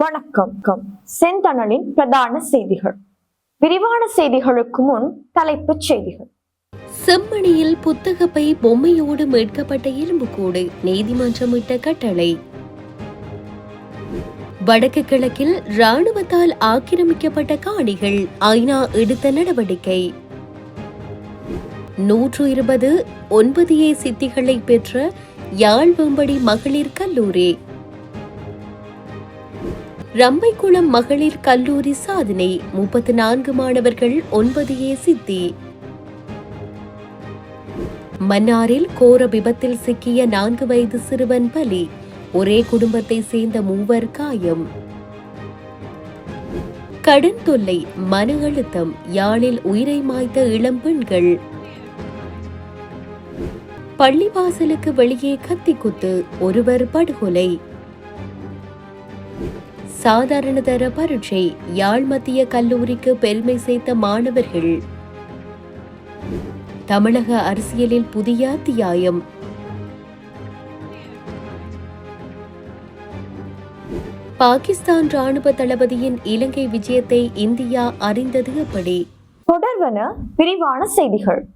வணக்கம். கம் செந்தணலின் பிரதான செய்திகள். விரிவான செய்திகளுக்கு முன் தலைப்புச் செய்திகள். செம்மணியில் புத்தகப்பை பொம்மையோடு மீட்கப்பட்ட எலும்புக்கூடு நீதிமன்றம் இட்ட கட்டளை. வடக்கு கிழக்கில் ராணுவத்தால் ஆக்கிரமிக்கப்பட்ட காணிகள் ஐநா எடுத்த நடவடிக்கை. நூற்று இருபது ஒன்பது ஏ சித்திகளை பெற்ற யாழ் வெம்படி மகளிர் கல்லூரி. ரம்பைக்குளம் மகளிர் கல்லூரி சாதனை முப்பத்து நான்கு மாணவர்கள் ஒன்பது ஏ சித்தி. மன்னாரில் கோர விபத்தில் சிக்கிய நான்கு வயது சிறுவன் பலி ஒரே குடும்பத்தை சேர்ந்த மூவர் காயம். கடன் தொல்லை மன அழுத்தம் யாழில் உயிரை மாய்த்த இளம் பெண்கள். பள்ளிவாசலுக்கு வெளியே கத்திக்குத்து ஒருவர் படுகொலை. சாதாரண தர பரீட்சை யாழ் மத்திய கல்லூரிக்கு பெருமை சேர்த்த மாணவர்கள். தமிழக அரசியலில் புதிய அத்தியாயம். பாகிஸ்தான் ராணுவ தளபதியின் இலங்கை விஜயத்தை இந்தியா அறிந்தது எப்படி? தொடர்வன விரிவான செய்திகள்.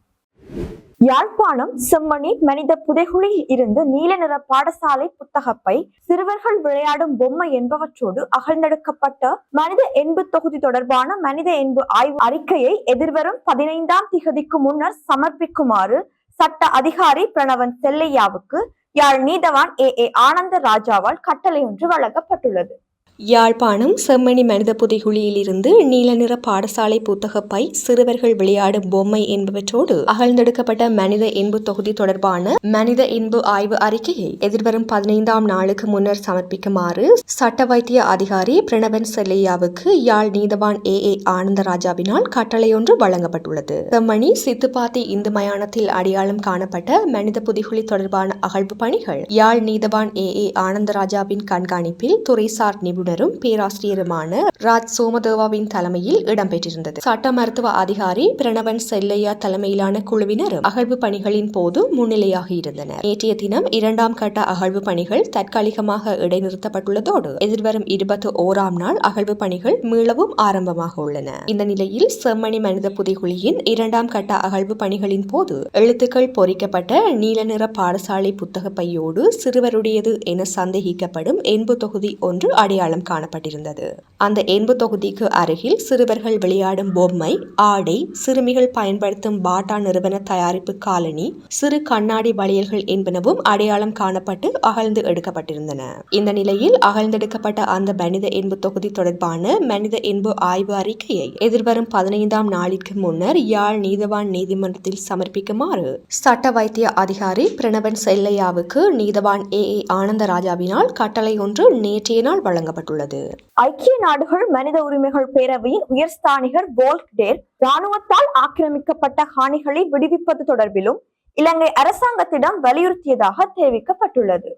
யாழ்ப்பாணம் செம்மணி மனித புதைகுழியில் இருந்து நீல நிற பாடசாலை புத்தகப்பை சிறுவர்கள் விளையாடும் பொம்மை என்பவற்றோடு அகழ்ந்தெடுக்கப்பட்ட மனித என்பு தொகுதி தொடர்பான மனித என்பு ஆய்வு அறிக்கையை எதிர்வரும் பதினைந்தாம் திகதிக்கு முன்னர் சமர்ப்பிக்குமாறு சட்ட அதிகாரி பிரணவன் செல்லையாவுக்கு யாழ் நீதவான் ஏ ஏ ஆனந்த ராஜாவால் கட்டளை ஒன்று வழங்கப்பட்டுள்ளது. யாழ்ப்பாணம் செம்மணி மனித புதைகுழியிலிருந்து நீல நிற பாடசாலை புத்தகப்பை சிறுவர்கள் விளையாடும் பொம்மை என்பவற்றோடு அகழ்ந்தெடுக்கப்பட்ட மனித இன்பு தொகுதி தொடர்பான மனித இன்பு ஆய்வு அறிக்கையை எதிர்வரும் பதினைந்தாம் நாளுக்கு முன்னர் சமர்ப்பிக்குமாறு சட்ட வைத்திய அதிகாரி பிரணவன் செல்லையாவுக்கு யாழ் நீதவான் ஏ. ஏ. ஆனந்தராஜாவினால் கட்டளையொன்று வழங்கப்பட்டுள்ளது. செம்மணி சித்துப்பாத்தி இந்து மயானத்தில் அடையாளம் காணப்பட்ட மனித புதைகுழி தொடர்பான அகழ்வு பணிகள் யாழ் நீதவான் ஏ. ஏ. ஆனந்தராஜாவின் கண்காணிப்பில் துறைசார் நிபுணர் நிபுணரும் பேராசிரியருமான ராஜ் சோமதேவாவின் தலைமையில் இடம்பெற்றிருந்தது. சட்ட மருத்துவ அதிகாரி பிரணவன் செல்லையா தலைமையிலான குழுவினரும் அகழ்வு பணிகளின் போது முன்னிலையாக இருந்தனர். நேற்றைய தினம் இரண்டாம் கட்ட அகழ்வு பணிகள் தற்காலிகமாக இடைநிறுத்தப்பட்டுள்ளதோடு எதிர்வரும் இருபத்தி ஓராம் நாள் அகழ்வு பணிகள் மீளவும் ஆரம்பமாக உள்ளன. இந்த நிலையில் செம்மணி மனித புதைகுழியின் இரண்டாம் கட்ட அகழ்வு பணிகளின் போது எழுத்துக்கள் பொறிக்கப்பட்ட நீல நிற பாடசாலை புத்தக பையோடு சிறுவருடையது என சந்தேகிக்கப்படும் என்பு தொகுதி ஒன்று அடையாளம் அடையாளம் காணப்பட்டிருந்தது. அந்த என்பு தொகுதிக்கு அருகில் சிறுவர்கள் விளையாடும் பொம்மை ஆடை சிறுமிகள் பயன்படுத்தும் பாட்டா நிறுவன தயாரிப்பு காலனி சிறு கண்ணாடி வளையல்கள் என்பனவும் அடையாளம் காணப்பட்டு அகழ்ந்து எடுக்கப்பட்டிருந்தன. இந்த நிலையில் அகழ்ந்தெடுக்கப்பட்ட அந்த மனித என்பு தொகுதி தொடர்பான மனித என்பு ஆய்வு அறிக்கையை எதிர்வரும் பதினைந்தாம் நாளிற்கு முன்னர் யாழ் நீதவான் நீதிமன்றத்தில் சமர்ப்பிக்குமாறு சட்ட வைத்திய அதிகாரி பிரணவன் செல்லையாவுக்கு நீதவான் ஏ ஏ ஆனந்தராஜாவினால் கட்டளை ஒன்று நேற்றைய நாள் வழங்கப்பட்டுள்ளது ஐக்கிய நாடுகள் மனித உரிமைகள் பேரவையின் உயர்ஸ்தானிகர் வோல்க் டேர் ராணுவத்தால் ஆக்கிரமிக்கப்பட்ட காணிகளை விடுவிப்பது தொடர்பிலும் இலங்கை அரசாங்கத்திடம் வலியுறுத்தியதாக தெரிவிக்கப்பட்டுள்ளது.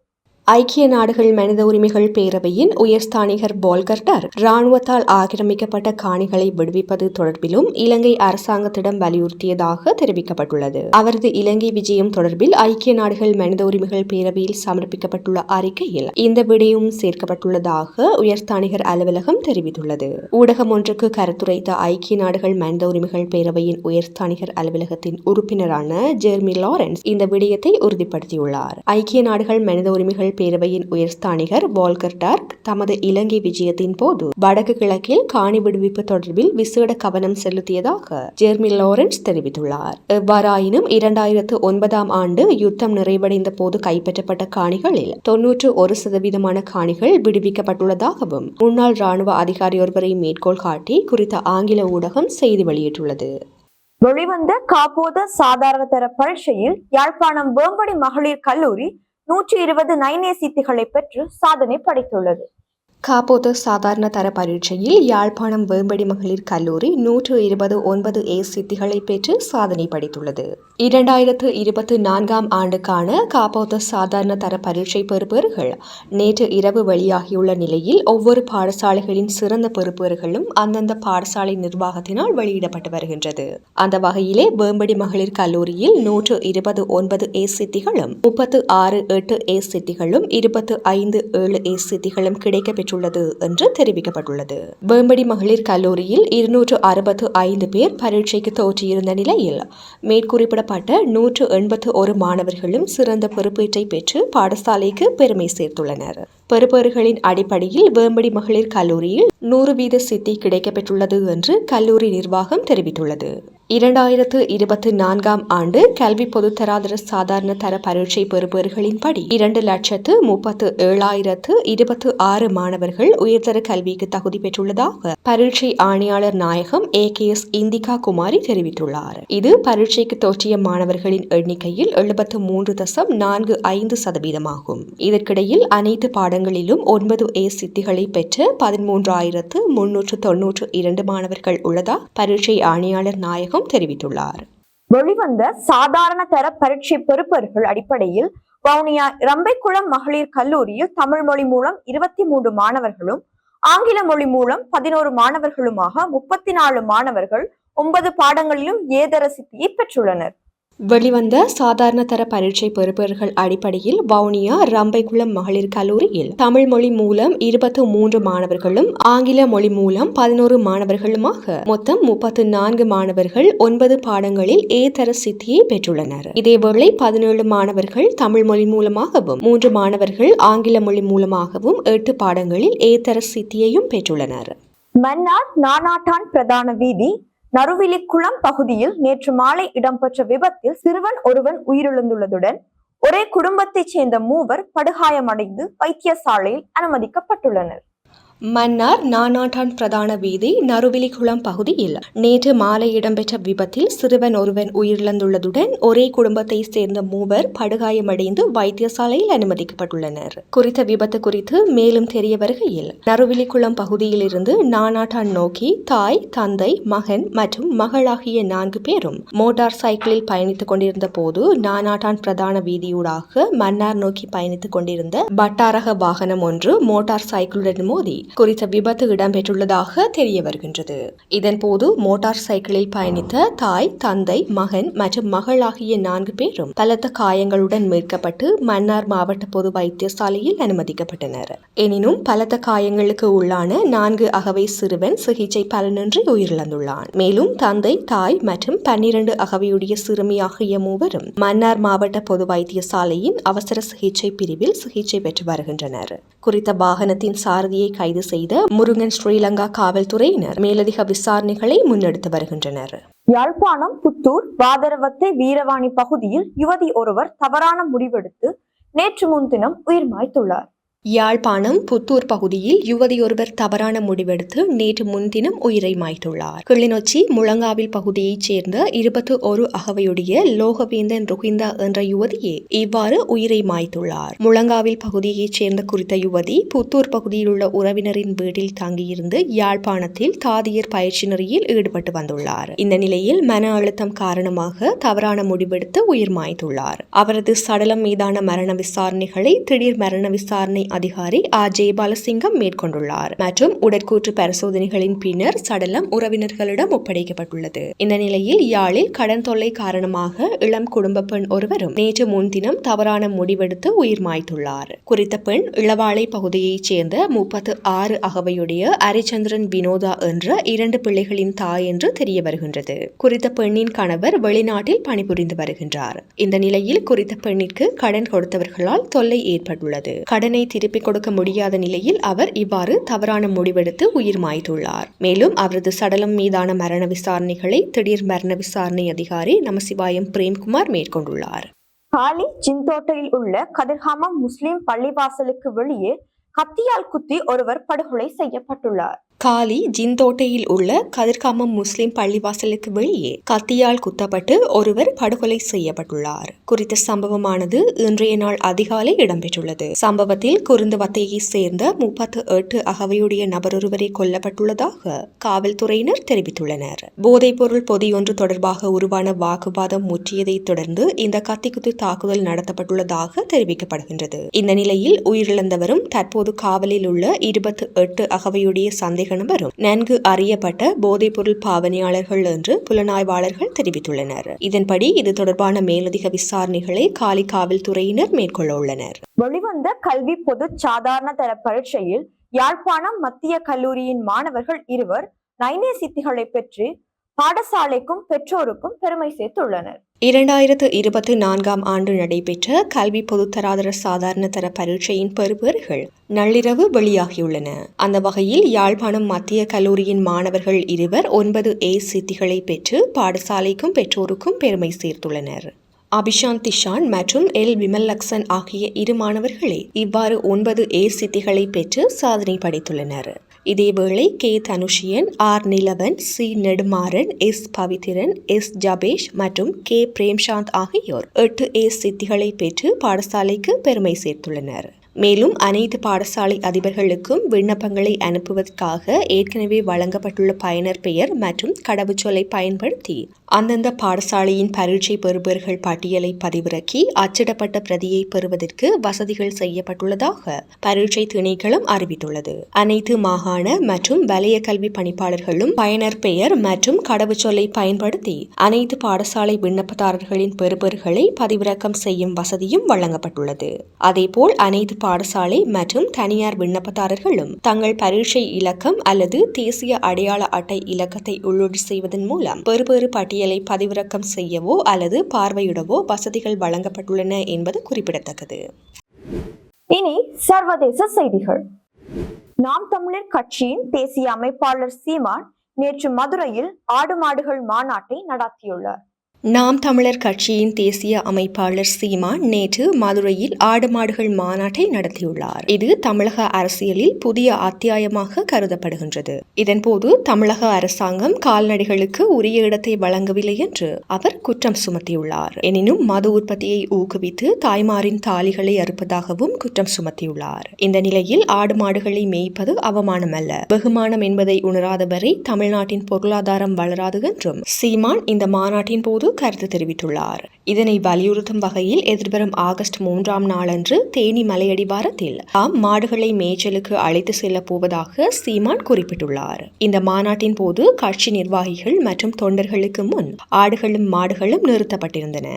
ஐக்கிய நாடுகள் மனித உரிமைகள் பேரவையின் உயர்ஸ்தானிகர் போல்கர்டர் ராணுவத்தால் ஆக்கிரமிக்கப்பட்ட காணிகளை விடுவிப்பது தொடர்பிலும் இலங்கை அரசாங்கத்திடம் வலியுறுத்தியதாக தெரிவிக்கப்பட்டுள்ளது. அவரது இலங்கை விஜயம் தொடர்பில் ஐக்கிய நாடுகள் மனித உரிமைகள் பேரவையில் சமர்ப்பிக்கப்பட்டுள்ள அறிக்கையில் இந்த விடயம் சேர்க்கப்பட்டுள்ளதாக உயர்ஸ்தானிகர் அலுவலகம் தெரிவித்துள்ளது. ஊடகம் ஒன்றுக்கு கருத்துரைத்த ஐக்கிய நாடுகள் மனித உரிமைகள் பேரவையின் உயர்ஸ்தானிகர் அலுவலகத்தின் உறுப்பினரான ஜெர்மி லாரன்ஸ் இந்த விடயத்தை உறுதிப்படுத்தியுள்ளார். ஐக்கிய நாடுகள் மனித உரிமைகள் பேரவையின் உயர்ஸ்தானிகர் வால்கர் டார்க் தமது இலங்கை விஜயத்தின் போது வடக்கு கிழக்கில் காணி விடுவிப்பு தொடர்பில் விசேட கவனம் செலுத்தியதாக ஜெர்மி லாரன்ஸ் தெரிவித்துள்ளார். எவ்வாறாயினும் இரண்டாயிரத்து ஒன்பதாம் ஆண்டு யுத்தம் நிறைவடைந்த போது கைப்பற்றப்பட்ட காணிகளில் தொன்னூற்று ஒரு சதவீதமான காணிகள் விடுவிக்கப்பட்டுள்ளதாகவும் முன்னாள் ராணுவ அதிகாரி ஒருவரை மேற்கோள் காட்டி குறித்த ஆங்கில ஊடகம் செய்தி வெளியிட்டுள்ளது. வெளிவந்த காப்போத சாதாரண தர பரீட்சையில் யாழ்ப்பாணம் வேம்படி மகளிர் கல்லூரி நூற்றி இருபது நைனே சித்திகளை பெற்று சாதனை படைத்துள்ளது. காப்போது சாதாரண தர பரீட்சையில் யாழ்ப்பாணம் வேம்படி மகளிர் கல்லூரி நூற்று இருபது ஒன்பது ஏ சித்திகளை பெற்று சாதனை படைத்துள்ளது. இரண்டாயிரத்து இருபத்தி நான்காம் ஆண்டுக்கான காப்போது சாதாரண தர பரீட்சை பெறுபேறுகள் நேற்று இரவு வெளியாகியுள்ள நிலையில் ஒவ்வொரு பாடசாலைகளின் சிறந்த பெறுபேறுகளும் அந்தந்த பாடசாலை நிர்வாகத்தினால் வெளியிடப்பட்டு வருகின்றது. அந்த வகையிலே வேம்படி மகளிர் கல்லூரியில் நூற்று இருபது ஒன்பது ஏ சித்திகளும் முப்பத்து ஆறு எட்டு ஏ சித்திகளும் இருபத்து ஐந்து ஏழு ஏ சித்திகளும் கிடைக்க பெற்றுள்ளது என்று தெரிவிக்கப்பட்டுள்ளது. வேம்படி மகளிர் கல்லூரியில் இருநூற்று அறுபத்து ஐந்து பேர் பரீட்சைக்கு தோற்றியிருந்த நிலையில் மேற்குறிப்பிடப்பட்ட நூற்று எண்பத்து ஒரு மாணவர்களும் சிறந்த பொறுப்பீட்டை பெற்று பாடசாலைக்கு பெருமை சேர்த்துள்ளனர். பெறுபேறுகளின் அடிப்படையில் வேம்படி மகளிர் கல்லூரியில் நூறு வீத சித்தி கிடைக்கப்பெற்றுள்ளது என்று கல்லூரி நிர்வாகம் தெரிவித்துள்ளது. இரண்டாயிரத்து இருபத்தி நான்காம் ஆண்டு கல்வி பொதுத்தராதர சாதாரண தர பரீட்சை பெறுபேறுகளின்படி இரண்டு லட்சத்து முப்பத்து ஏழாயிரத்து இருபத்து ஆறு மாணவர்கள் உயர்தர கல்விக்கு தகுதி பெற்றுள்ளதாக பரீட்சை ஆணையாளர் நாயகம் A K S Indika Kumari தெரிவித்துள்ளார். இது பரீட்சைக்கு தோற்றிய மாணவர்களின் எண்ணிக்கையில் எழுபத்து மூன்று தசம் நான்கு ஐந்து சதவீதமாகும். இதற்கிடையில் அனைத்து பாடங்களிலும் ஒன்பது ஏ சித்திகளை பெற்ற பதிமூன்றாயிரத்து முன்னூற்று தொன்னூற்று இரண்டு மாணவர்கள் உள்ளதா பரீட்சை ஆணையாளர் நாயகம் தெரிவித்துள்ளார். வெளிவந்த சாதாரண தர பரீட்சை பெறுபவர்கள் அடிப்படையில் வவுனியா ரம்பைக்குளம் மகளிர் கல்லூரியில் தமிழ் மொழி மூலம் இருபத்தி மூன்று மாணவர்களும் ஆங்கில மொழி மூலம் பதினோரு மாணவர்களுமாக முப்பத்தி நாலு மாணவர்கள் ஒன்பது பாடங்களிலும் ஏதர சித்தியை பெற்றுள்ளனர். வெளிவந்த சாதாரண தர பரீட்சை பெறுபவர்கள் அடிப்படையில் வவுனியா ரம்பைக்குளம் மகளிர் கல்லூரியில் தமிழ் மொழி மூலம் இருபத்து மூன்று மாணவர்களும் ஆங்கில மொழி மூலம் பதினோரு மாணவர்களுமாக மொத்தம் முப்பத்து நான்கு மாணவர்கள் ஒன்பது பாடங்களில் ஏ தர சித்தியை பெற்றுள்ளனர். இதேவேளை பதினேழு மாணவர்கள் தமிழ் மொழி மூலமாகவும் மூன்று மாணவர்கள் ஆங்கில மொழி மூலமாகவும் எட்டு பாடங்களில் ஏ தர சித்தியையும் பெற்றுள்ளனர். மன்னார் நானாட்டான் பிரதான வீதி நறுவிலிக்குளம் பகுதியில் நேற்று மாலை இடம்பெற்ற விபத்தில் சிறுவன் ஒருவன் உயிரிழந்துள்ளதுடன் ஒரே குடும்பத்தைச் சேர்ந்த மூவர் படுகாயமடைந்து வைத்தியசாலையில் அனுமதிக்கப்பட்டுள்ளனர். மன்னார் நானாட்டான் பிரதான வீதி நறுவிலிக்குளம் பகுதியில் நேற்று மாலை இடம்பெற்ற விபத்தில் சிறுவன் ஒருவன் உயிரிழந்துள்ளதுடன் ஒரே குடும்பத்தை சேர்ந்த மூவர் படுகாயமடைந்து வைத்தியசாலையில் அனுமதிக்கப்பட்டுள்ளனர். குறித்த விபத்து குறித்து மேலும் தெரிய வருகையில் நறுவிலிக்குளம் பகுதியிலிருந்து நானாட்டான் நோக்கி தாய் தந்தை மகன் மற்றும் மகள் ஆகிய நான்கு பேரும் மோட்டார் சைக்கிளில் பயணித்துக் கொண்டிருந்த போது நானாட்டான் பிரதான வீதியூடாக மன்னார் நோக்கி பயணித்துக் கொண்டிருந்த பட்டாரக வாகனம் ஒன்று மோட்டார் சைக்கிளுடன் மோதி குறித்த விபத்து இடம்பெற்றுள்ளதாக தெரிய வருகின்றது. இதன்போது மோட்டார் சைக்கிளில் பயணித்த தாய் தந்தை மகன் மற்றும் மகள் ஆகிய நான்கு பேரும் பலத்த காயங்களுடன் மீட்கப்பட்டு மன்னார் மாவட்ட பொது வைத்தியசாலையில் அனுமதிக்கப்பட்டனர். எனினும் பலத்த காயங்களுக்கு உள்ளான நான்கு அகவை சிறுவன் சிகிச்சை பலனின்றி உயிரிழந்துள்ளான். மேலும் தந்தை தாய் மற்றும் பன்னிரண்டு அகவையுடைய சிறுமி ஆகிய மூவரும் மன்னார் மாவட்ட பொது வைத்தியசாலையின் அவசர சிகிச்சை பிரிவில் சிகிச்சை பெற்று வருகின்றனர். குறித்த வாகனத்தின் சாரதியை கைது செய்த முருகன் ஸ்ரீலங்கா காவல்துறையினர் மேலதிக விசாரணைகளை முன்னெடுத்து வருகின்றனர். யாழ்ப்பாணம் புத்தூர் பாதரவத்தை வீரவாணி பகுதியில் யுவதி ஒருவர் தவறான முடிவெடுத்து நேற்று முன்தினம் உயிர் மாய்த்துள்ளார் யாழ்ப்பாணம் புத்தூர் பகுதியில் யுவதியொருவர் தவறான முடிவெடுத்து நேற்று முன்தினம் உயிரை மாய்த்துள்ளார். கிளிநொச்சி முழங்காவில் பகுதியைச் சேர்ந்த இருபத்து ஒரு அகவையுடைய லோகவேந்தன் ருஹிந்தா என்ற யுவதியே இவ்வாறு உயிரை மாய்த்துள்ளார். முழங்காவில் பகுதியைச் சேர்ந்த குறித்த யுவதி புத்தூர் பகுதியில் உள்ள உறவினரின் வீட்டில் தங்கியிருந்து யாழ்ப்பாணத்தில் தாதியர் பயிற்சி நெறியில் ஈடுபட்டு வந்துள்ளார். இந்த நிலையில் மன அழுத்தம் காரணமாக தவறான முடிவெடுத்து உயிர் மாய்த்துள்ளார். அவரது சடலம் மீதான மரண விசாரணைகளை திடீர் மரண விசாரணை அதிகாரி ஆர் ஜெயபாலசிங்கம் மேற்கொண்டுள்ளார். மற்றும் உடற்கூற்று பரிசோதனைகளின் பின்னர் சடலம் உறவினர்களிடம் ஒப்படைக்கப்பட்டுள்ளது. இந்த நிலையில் யாழில் கடன் தொல்லை காரணமாக இளம் குடும்ப பெண் ஒருவரும் நேற்று முன்தினம் தவறான முடிவெடுத்து உயிர் மாய்த்துள்ளார். குறித்த பெண் இளவாளை பகுதியைச் சேர்ந்த முப்பத்து ஆறு அகவையுடைய அரிச்சந்திரன் வினோதா என்ற இரண்டு பிள்ளைகளின் தாய் என்று தெரிய வருகின்றது குறித்த பெண்ணின் கணவர் வெளிநாட்டில் பணிபுரிந்து வருகின்றார். இந்த நிலையில் குறித்த பெண்ணிற்கு கடன் கொடுத்தவர்களால் தொல்லை ஏற்பட்டுள்ளது. கடனை திருப்பிக் கொடுக்க முடியாத நிலையில் அவர் இவ்வாறு தவறான முடிவெடுத்து உயிர் மாய்த்துள்ளார். மேலும் அவரது சடலம் மீதான மரண விசாரணைகளை திடீர் மரண விசாரணை அதிகாரி நமசிவாயம் பிரேம்குமார் மேற்கொண்டுள்ளார். காலி ஜிந்தோட்டையில் உள்ள கதிர்காமம் முஸ்லிம் பள்ளிவாசலுக்கு வெளியே கத்தியால் குத்தி ஒருவர் படுகொலை செய்யப்பட்டுள்ளார். காலி ஜிந்தோட்டையில் உள்ள கதிர்காமம் முஸ்லிம் பள்ளிவாசலுக்கு வெளியே கத்தியால் குத்தப்பட்டு ஒருவர் படுகொலை செய்யப்பட்டுள்ளார். குறித்த சம்பவமானது இன்றைய நாள் அதிகாலை இடம்பெற்றுள்ளது. சம்பவத்தில் குருந்தவத்தையை சேர்ந்த முப்பத்து எட்டு அகவையுடைய நபரொருவரை கொல்லப்பட்டுள்ளதாக காவல்துறையினர் தெரிவித்துள்ளனர். போதைப்பொருள் பொதியொன்று தொடர்பாக உருவான வாக்குவாதம் முற்றியதைத் தொடர்ந்து இந்த கத்திக்குத்து தாக்குதல் நடத்தப்பட்டுள்ளதாக தெரிவிக்கப்படுகின்றது. இந்த நிலையில் உயிரிழந்தவரும் தற்போது காவலில் உள்ள இருபத்து எட்டு அகவையுடைய சந்தேக நபரும் நன்கு அறியப்பட்ட போதைப்பொருள் பாவனையாளர்கள் என்று புலனாய்வாளர்கள் தெரிவித்துள்ளனர். இதன்படி இது தொடர்பான மேலதிக விசாரணைகளை காலி காவல்துறையினர் மேற்கொள்ள உள்ளனர். வெளிவந்த கல்வி பொது சாதாரண தர பரீட்சையில் யாழ்ப்பாணம் மத்திய கல்லூரியின் மாணவர்கள் இருவர் நைனே சித்திகளை பெற்று பாடசாலைக்கும் பெற்றோருக்கும் பெருமை சேர்த்துள்ளனர். இரண்டாயிரத்து இருபத்தி நான்காம் ஆண்டு நடைபெற்ற கல்வி பொதுத்தராதர சாதாரண தர பரீட்சையின் பெறுபேறுகள் நள்ளிரவு வெளியாகியுள்ளன. அந்த வகையில் யாழ்ப்பாணம் மத்திய கல்லூரியின் மாணவர்கள் இருவர் ஒன்பது ஏ சித்திகளை பெற்று பாடசாலைக்கும் பெற்றோருக்கும் பெருமை சேர்த்துள்ளனர். அபிஷாந்த் திஷான் மற்றும் எல். விமல்லக்சன் ஆகிய இரு மாணவர்களே இவ்வாறு ஒன்பது ஏ சித்திகளை பெற்று சாதனை படைத்துள்ளனர். இதேவேளை K. Thanushiyan R. Nilavan C. Nedumaran S. Pavithiran S. Jabesh மற்றும் கே. பிரேம்சாந்த் ஆகியோர் எட்டு ஏ சித்திகளை பெற்று பாடசாலைக்கு பெருமை சேர்த்துள்ளனர். மேலும் அனைத்து பாடசாலை அதிபர்களுக்கும் விண்ணப்பங்களை அனுப்புவதற்காக ஏற்கனவே வழங்கப்பட்டுள்ள பயனர் பெயர் மற்றும் கடவுச்சொல்லை பயன்படுத்தி அந்தந்த பாடசாலையின் பரீட்சை பெறுபவர்கள் பட்டியலை பதிவிறக்கி அச்சிடப்பட்ட பிரதியை பெறுவதற்கு வசதிகள் செய்யப்பட்டுள்ளதாக பரீட்சை திணைக்களம் அறிவித்துள்ளது. அனைத்து மாகாண மற்றும் வலய கல்வி பணிப்பாளர்களும் பயனர் பெயர் மற்றும் கடவுச்சொல்லை பயன்படுத்தி அனைத்து பாடசாலை விண்ணப்பதாரர்களின் பெறுபவர்களை பதிவிறக்கம் செய்யும் வசதியும் வழங்கப்பட்டுள்ளது. அதேபோல் அனைத்து பாடசாலை மற்றும் தனியார் விண்ணப்பதாரர்களும் தங்கள் பரீட்சை இலக்கம் அல்லது தேசிய அடையாள அட்டை இலக்கத்தை உள்ளீடு செய்வதன் மூலம் பெறுபேறு பட்டியலை பதிவிறக்கம் செய்யவோ அல்லது பார்வையிடவோ வசதிகள் வழங்கப்பட்டுள்ளன என்பது குறிப்பிடத்தக்கது. இனி சர்வதேச செய்திகள். நாம் தமிழர் கட்சியின் தேசிய அமைப்பாளர் சீமான் நேற்று மதுரையில் ஆடு மாடுகள் மாநாட்டை நடத்தியுள்ளார். நாம் தமிழர் கட்சியின் தேசிய அமைப்பாளர் சீமான் நேற்று மதுரையில் ஆடு மாடுகள் மாநாட்டை நடத்தியுள்ளார். இது தமிழக அரசியலில் புதிய அத்தியாயமாக கருதப்படுகின்றது. இதன்போது தமிழக அரசாங்கம் கால்நடைகளுக்கு உரிய இடத்தை வழங்கவில்லை என்று அவர் குற்றம் சுமத்தியுள்ளார். எனினும் மது உற்பத்தியை ஊக்குவித்து தாய்மாரின் தாலிகளை அறுப்பதாகவும் குற்றம் சுமத்தியுள்ளார். இந்த நிலையில் ஆடு மாடுகளை மேய்ப்பது அவமானம் அல்ல வெகுமானம் என்பதை உணராதவரை தமிழ்நாட்டின் பொருளாதாரம் வளராது என்றும் சீமான் இந்த மாநாட்டின் போது கருத்து தெரிவித்துள்ளார். இதனை வலியுறுத்தும் வகையில் எதிர்வரும் ஆகஸ்ட் மூன்றாம் நாளன்று தேனி மலையடிவாரத்தில் தாம் மாடுகளை மேய்ச்சலுக்கு அழைத்து செல்லப் போவதாக சீமான் குறிப்பிட்டுள்ளார். இந்த மாநாட்டின் போது கட்சி நிர்வாகிகள் மற்றும் தொண்டர்களுக்கு முன் ஆடுகளும் மாடுகளும் நிறுத்தப்பட்டிருந்தன.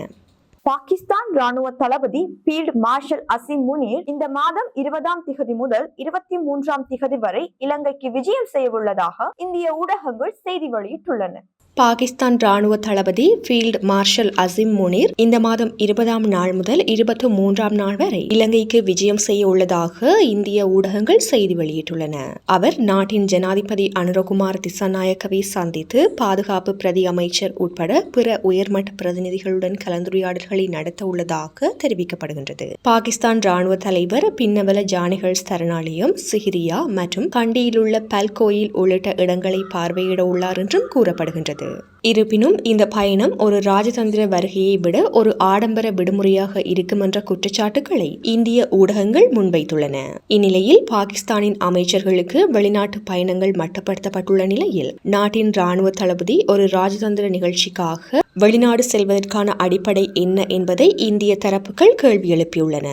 பாகிஸ்தான் ராணுவ தளபதி பீல்ட் மார்ஷல் அசிம் முனீர் இந்த மாதம் இருபதாம் திகதி முதல் இருபத்தி மூன்றாம் திகதி வரை இலங்கைக்கு விஜயம் செய்யவுள்ளதாக இந்திய ஊடகங்கள் செய்தி வெளியிட்டுள்ளன. பாகிஸ்தான் ராணுவ தளபதி ஃபீல்டு மார்ஷல் அசிம் முனீர் இந்த மாதம் இருபதாம் நாள் முதல் இருபத்தி மூன்றாம் நாள் வரை இலங்கைக்கு விஜயம் செய்ய உள்ளதாக இந்திய ஊடகங்கள் செய்தி வெளியிட்டுள்ளன. அவர் நாட்டின் ஜனாதிபதி அனுரகுமார் திசாநாயக்கவை சந்தித்து பாதுகாப்பு பிரதி அமைச்சர் உட்பட பிற உயர்மட்ட பிரதிநிதிகளுடன் கலந்துரையாடல்களை நடத்த உள்ளதாக தெரிவிக்கப்படுகின்றது. பாகிஸ்தான் ராணுவ தலைவர் பின்னவல ஜானிகள் சரணாலயம் சிஹிரியா மற்றும் கண்டியிலுள்ள பல்கோயில் உள்ளிட்ட இடங்களை பார்வையிட உள்ளார் என்றும் கூறப்படுகின்றது. இருப்பினும் இந்த பயணம் ஒரு ராஜதந்திர வருகையை விட ஒரு ஆடம்பர விடுமுறையாக இருக்கும் என்ற குற்றச்சாட்டுகளை இந்திய ஊடகங்கள் முன்வைத்துள்ளன. இந்நிலையில் பாகிஸ்தானின் அமைச்சர்களுக்கு வெளிநாட்டு பயணங்கள் மட்டுப்படுத்தப்பட்டுள்ள நிலையில் நாட்டின் ராணுவ தளபதி ஒரு ராஜதந்திர நிகழ்ச்சிக்காக வெளிநாடு செல்வதற்கான அடிப்படை என்ன என்பதை இந்திய தரப்புகள் கேள்வி எழுப்பியுள்ளன.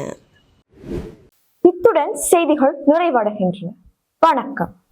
இத்துடன் செய்திகள் நிறைவடைகின்றன. வணக்கம்.